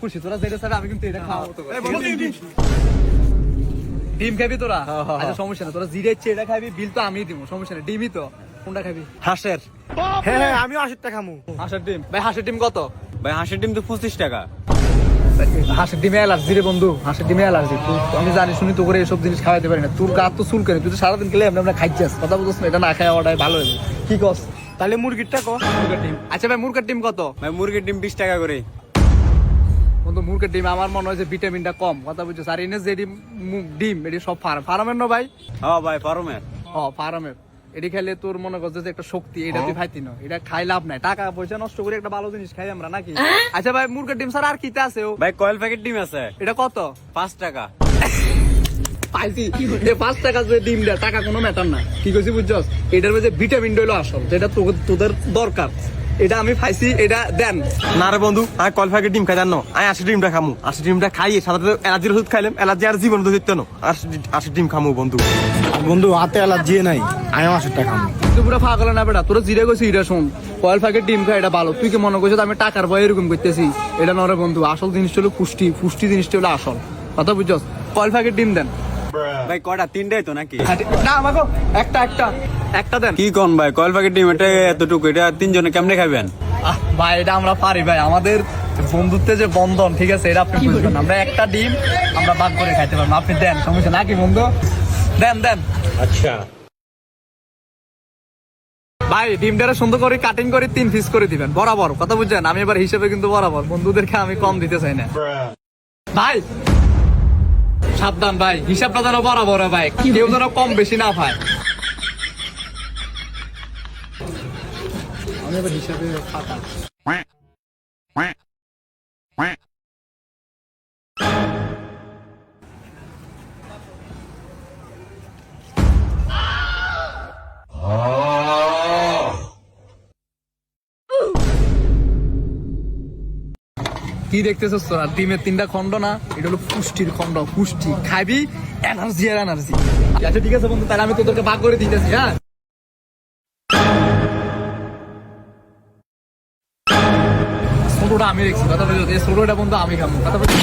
খুশি তোরা যেটা আমি কিন্তু এটা খাওয়াবো। ডিম। খাবি তোরা? আচ্ছা সমস্যা না তোরা জিরে ইচ্ছে এটা খাবি বিল তো আমিই দিব সমস্যা না ডিমই তো। কোনটা খাবি? হাঁসের। হ্যাঁ হ্যাঁ খামু। হাঁসের ডিম। ভাই হাঁসের ডিম কত? ভাই হাঁসের ডিম তো পঁচিশ টাকা। হাঁসের ডিমে অ্যালার্জি রে বন্ধু হাঁসের ডিমে অ্যালার্জি। আমি জানি শুনি তো করে এসব জিনিস খাওয়াতে পারি না। তোর গা তো চুল করে তুই তো সারাদিন খেলে আমরা খাইছিস। কথা বলছিস না এটা না খাওয়া ওটাই ভালো হয়েছে কি কস? তাহলে মুরগিরটা কো মুরগের ডিম। আচ্ছা ভাই মুরগের ডিম কত? ভাই মুরগির ডিম বিশ টাকা করে। বন্ধু মুরগের ডিম আমার মনে হয় যে ভিটামিনটা কম। কথা বুঝছ আর এনে যে ডিম ডিম এটি সব ফার্ম। ফার্মের না ভাই? হ্যাঁ ভাই ফার্মের। ও ফার্মের। এটি খাইলে তোর মনে করছে যে একটা শক্তি এটা তুই খাইতি না। এটা খাই লাভ নাই। টাকা পয়সা নষ্ট করে একটা ভালো জিনিস খাই আমরা নাকি? আচ্ছা ভাই মুরগের ডিম স্যার আর কিতে আছে ও? ভাই কয়েল প্যাকেট ডিম আছে। এটা কত? পাঁচ টাকা। পাইছি। এ পাঁচ টাকা যে ডিম দেয় টাকা কোনো ম্যাটার না। কি কইছি বুঝছস? এটার মধ্যে ভিটামিন হলো আসল যেটা তোকে- তোদের দরকার। এটা আমি পাইছি এটা দেন। না রে বন্ধু আমি কল প্যাকেট ডিম খাই জানো আমি আশি ডিমটা খামু। আশি ডিমটা খাইয়ে সাথে অ্যালার্জির ওষুধ খাইলাম এলার্জি আর জীবন তো দিতে না আশি ডিম খামু বন্ধু। বন্ধু হাতে অ্যালার্জি নাই। আমি আশির টাকা খামু। তুই পুরো পাগল না বেটা? তোরা জিরে কইছিস এটা শোন। কয়েল প্যাকেট ডিম খাই এটা ভালো। তুই কি মনে করছিস আমি টাকার ভয় এরকম করতেছি? এটা নরে বন্ধু আসল জিনিসটা হলো পুষ্টি। পুষ্টি জিনিসটা হলো আসল। কথা বুঝছস? কয়েল প্যাকেট ডিম দেন। ভাই কটা তিনটাই তো নাকি? না আমাকে একটা একটা। একটা দেন। কি কোন ভাই? কয়েল প্যাকেট ডিম এটা এতটুকু এটা তিনজনে কেমনে খাবেন ভাই এটা আমরা পারি ভাই। আমাদের বন্ধুত্বে যে বন্ধন ঠিক আছে এটা আপনি বুঝবেন আমরা একটা ডিম আমরা ভাগ করে খাইতে পারব। আপনি দেন সমস্যা নাকি বন্ধু? দেন দেন। আচ্ছা। ভাই ডিমটারে সুন্দর করে কাটিং করে তিন পিস করে দিবেন। বরাবর কথা বুঝছেন? আমি এবার হিসেবে কিন্তু বরাবর। বন্ধুদেরকে আমি কম দিতে চাই না। ভাই সাবধান ভাই, হিসাবটা যেন বরাবর ভাই। কেউ যেন কম বেশি না ভাই। আমি এবার হিসাবে ফাঁকা কি দেখতেছো তোরা? ডিমের তিনটা খন্ড না? এটা হলো পুষ্টির খন্ড পুষ্টি। খাবি এনার্জি আর এনার্জি আচ্ছা ঠিক আছে বন্ধু, তাহলে আমি তোদেরকে ভাগ করে দিতেছি হ্যাঁ? ছোটটা আমি দেখছি কথা বলছি ছোটটা বন্ধু আমি খাব, কথা বলছি